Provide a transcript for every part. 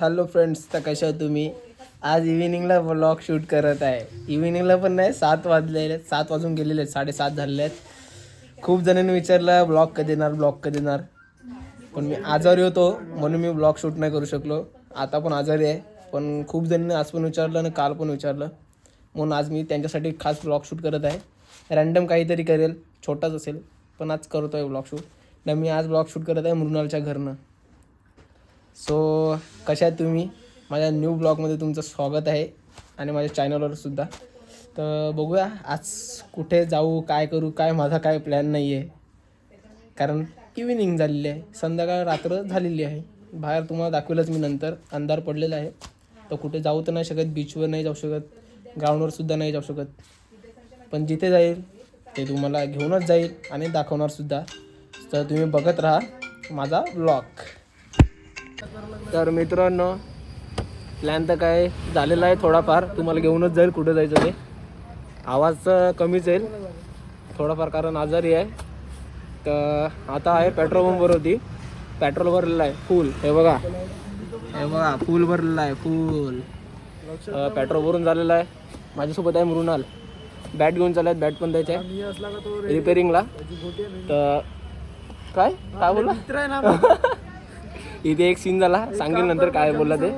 Hello friends तर कशा तुम्ही? आज इव्हिनिंगला व्लॉग शूट करत आहे. इव्हिनिंगला पण नाही सात वाजलेले आहेत. सात वाजून गेलेले आहेत साडेसात झालेले आहेत. खूप जणांनी विचारलं ब्लॉग कधी येणार ब्लॉग कधी येणार? पण मी आजारी होतो म्हणून मी ब्लॉग शूट नाही करू शकलो. आता पण आजारी आहे पण खूप जणांनी आज पण विचारलं आणि काल पण विचारलं. म्हणून आज मी त्यांच्यासाठी खास ब्लॉग शूट करत आहे. रॅन्डम काहीतरी करेल छोटाच असेल पण आज करतो आहे ब्लॉग शूट तर मी आज ब्लॉग शूट करत आहे मृणालच्या घरनं. सो कशा तुम्ही? माझ्या न्यू ब्लॉगमध्ये तुमचं स्वागत आहे आणि माझ्या चॅनलवर सुद्धा. तर बघूया आज कुठे जाऊ काय करू काय माझा काय प्लॅन नाही आहे कारण इव्हिनिंग झालेली आहे. संध्याकाळ रात्र झालेली आहे. बाहेर तुम्हाला दाखवेलच मी नंतर. अंधार पडलेला आहे. तर कुठे जाऊ तर नाही शकत बीचवर नाही जाऊ शकत ग्राउंडवर सुद्धा नाही जाऊ शकत. पण जिथे जाईल ते तुम्हाला घेऊनच जाईल आणि दाखवणार सुद्धा. तर तुम्ही बघत राहा माझा ब्लॉग तर मित्रांनो प्लॅन तर काय झालेला आहे थोडाफार. तुम्हाला घेऊनच जाईल कुठं जायचं ते. आवाज तर कमीच येईल. थोडाफार कारण आजारी आहे. तर आता आहे पेट्रोल पंपवर होती पेट्रोल भरलेलं आहे फुल हे बघा. हे बघा फुल भरलेलं आहे फुल पेट्रोल भरून झालेलं आहे. माझ्यासोबत आहे मृणाल. बॅट घेऊन चालत बॅट पण द्यायचं. आहे रिपेरिंगला तर काय? काय बोला इथे एक सीन झाला. सांगेल नंतर काय बोलला ते.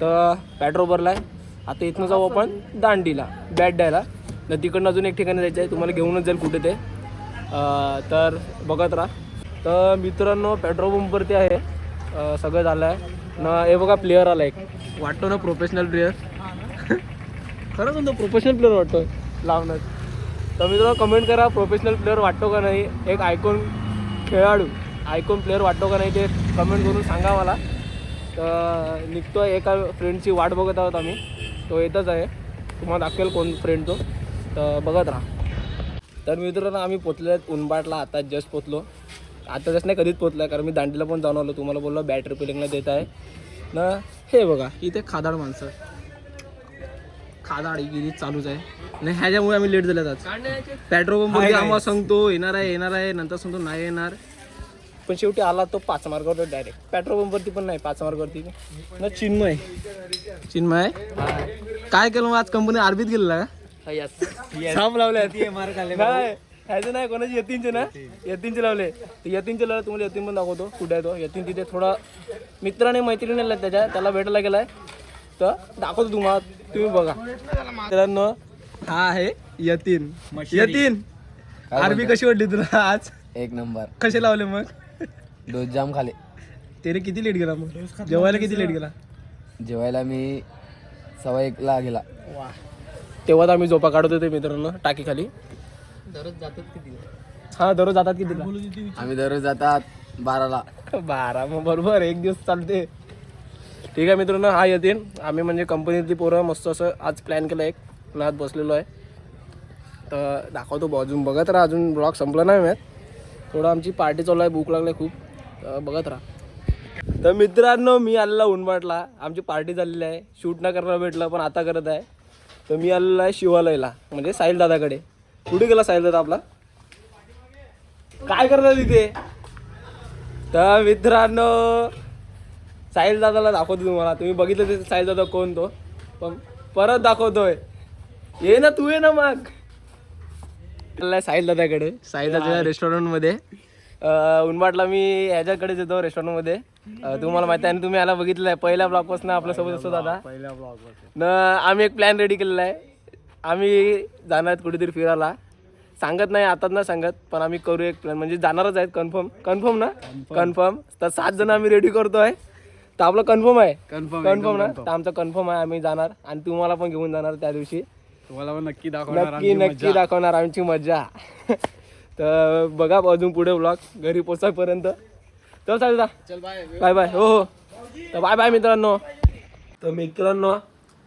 तर पेट्रोल भरलाय आता इथनं जाऊ आपण दांडीला. बॅट द्यायला. तर तिकडनं अजून एक ठिकाणी जायचं आहे. तुम्हाला घेऊनच जाईल कुठे ते. तर बघत राहा. तर मित्रांनो पेट्रोल पंपवरती आहे. सगळं झालं आहे न हे बघा प्लेअर आला एक. वाटतो ना प्रोफेशनल प्लेअर खरंच म्हणतो प्रोफेशनल प्लेअर वाटतो लावण्यात तर मित्रांनो कमेंट करा प्रोफेशनल प्लेअर वाटतो का नाही. एक आयकॉन खेळाडू ऐकून प्लेअर वाटतो का नाही ते कमेंट करून सांगा मला. तर निघतो एका फ्रेंडची वाट बघत आहोत आम्ही. तो येतच आहे. तुम्हाला दाखवेल कोण फ्रेंड तो. तर बघत राहा. तर मित्रांनो आम्ही पोचले आहेत उनबाटला. आता जस्ट पोचलो आता जस्ट नाही कधीच पोचलं आहे कारण मी दांडीला पण जाऊन आलो. तुम्हाला बोललो बॅटरी पिलिंगला देत आहे. ना हे बघा इथे खादाड माणसं. खादाड गिरी चालूच आहे. नाही ह्याच्यामुळे आम्ही लेट झाल्यात आज. पेट्रोल पंप आम्हाला सांगतो येणार आहे येणार आहे नंतर सांगतो नाही येणार. पण शेवटी आला तो पाच मार्गावर डायरेक्ट पेट्रोल पंपवरती पण नाही पाच मार्गावरती ना चिन्मय. चिन्मय? काय केलं मग आज? कंपनी आरबीत गेलेला का? साप ह्याचे नाही कोणाचे? यतीनचे ना? यतीनचे लावले. ते यतीनचे लावले तुम्हाला यतीन पण दाखवतो. कुठे आहे तो? यतीन तिथे थोडा मित्राने मैत्रिणी आला त्याच्या. त्याला भेटायला गेलाय. तर दाखवतो तुम्हाला तुम्ही बघा. मित्रांनो हा आहे यतीन. यतीन आरबी कशी वाटली तुला आज? एक नंबर. कसे लावले मग? डोस जाम खाले. त्याने किती लेट गेला मग? जेवायला किती लेट गेला? जेवायला मी सव्वा एकला गेला. वा. तेव्हा आम्ही झोपा काढत होते मित्रांनो टाकी खाली हा दररोज जातात कितीला आम्ही दररोज जातात बाराला. बारा मग बरोबर एक दिवस चालते. ठीक आहे मित्रांनो हा येतील आम्ही म्हणजे कंपनीतली पोरं मस्त असं आज प्लॅन केलं एक. नात बसलेलो आहे. तर दाखवतो बुवा, अजून. बघत राहा अजून. ब्लॉग संपला नाही मॅथ थोडं आमची पार्टी चालू आहे. भूक लागली आहे खूप. तर बघत राहा. तर मित्रांनो मी आलेला उनबाटला. आमची पार्टी झालेली आहे. शूट न करायला भेटलं पण आता करत आहे. तर मी आलेलो आहे शिवालयला. म्हणजे साहिल दादाकडे. कुठे गेला साहिल दादा आपला? काय करता तिथे तर मित्रांनो साहिल दादाला दाखवतो तुम्हाला. तुम्ही बघितलं ते साहिल दादा कोण तो? पण परत दाखवतोय. ये ना तू ये ना मग. साहिल दादाकडे. साहिल दादाच्या रेस्टॉरंटमध्ये उनबाटला मी ह्याच्याकडेच येतो रेस्टॉरंटमध्ये तुम्हाला माहिती आहे आणि तुम्ही याला बघितलं आहे पहिल्या ब्लॉगपासून आपल्यासोबत असतो दादा. पहिल्या ब्लॉग आम्ही एक प्लॅन रेडी केलेला आहे. आम्ही जाणार आहेत कुठेतरी फिरायला. सांगत नाही आता ना सांगत पण आम्ही करू एक प्लॅन म्हणजे जाणारच आहेत कन्फर्म कन्फर्म ना? कन्फर्म तर सात जण आम्ही रेडी करतोय. तर आपलं कन्फर्म आहे. कन्फर्म ना? तर आमचं कन्फर्म आहे आम्ही जाणार आणि तुम्हाला पण घेऊन जाणार त्या दिवशी. तुम्हाला पण नक्की नक्की नक्की दाखवणार आमची मजा तर बघा अजून पुढे ब्लॉग घरी पोचायपर्यंत चल चालेल चल बाय बाय बाय हो हो. तर बाय बाय मित्रांनो. तर मित्रांनो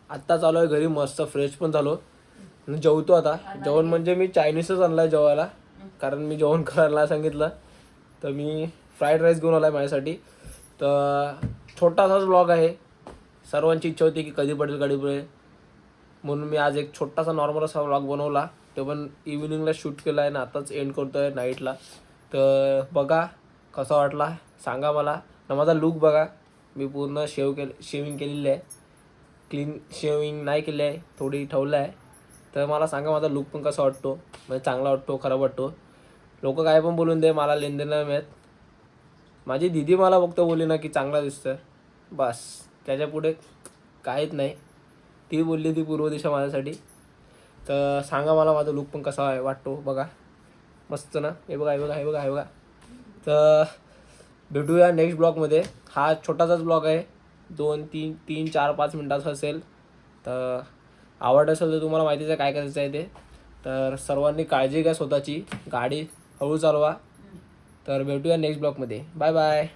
आत्ता चालू आहे घरी. मस्त फ्रेश पण झालो. जेवतो आता. जेवण म्हणजे मी चायनीजच आणलं आहे जेवायला. कारण मी जेवण करायला सांगितलं. तर मी फ्राईड राईस घेऊन आला आहे माझ्यासाठी. तर छोटासाच ब्लॉग आहे. सर्वांची इच्छा होती की कधी पडेल कधी पडेल. म्हणून मी आज एक छोटासा नॉर्मल असा व्लॉग बनवला. तो पण इव्हिनिंगला शूट केला आहे ना आताच एंड करतो आहे नाईटला तर बघा कसा वाटला सांगा मला. न माझा लुक बघा. मी पूर्ण शेव केल शेविंग केलेली आहे. क्लीन शेविंग नाही केली आहे थोडी ठेवलं आहे. तर मला सांगा माझा लुक पण कसा वाटतो? म्हणजे चांगला वाटतो खराब वाटतो? लोक काय पण बोलून दे मला लेनदेन नाही मिळत माझी दिदी मला फक्त बोलली ना की चांगला दिसतं बस. त्याच्या पुढे काहीच नाही. ती बोलली ती पूर्व दिशा माझ्यासाठी. तर सांगा मला माझा लुक पण कसा आहे वाटतो बघा. मस्त ना? हे बघा हे बघा हे बघा हे बघा. तर भेटूया नेक्स्ट ब्लॉगमध्ये हा छोटासाच ब्लॉग आहे. दोन तीन तीन चार पाच मिनटाचा असेल. तर आवड असेल तर तुम्हाला माहितीच आहे काय करायचं आहे ते. तर सर्वांनी काळजी घ्या स्वतःची. गाडी हळू चालवा. तर भेटूया नेक्स्ट ब्लॉगमध्ये बाय बाय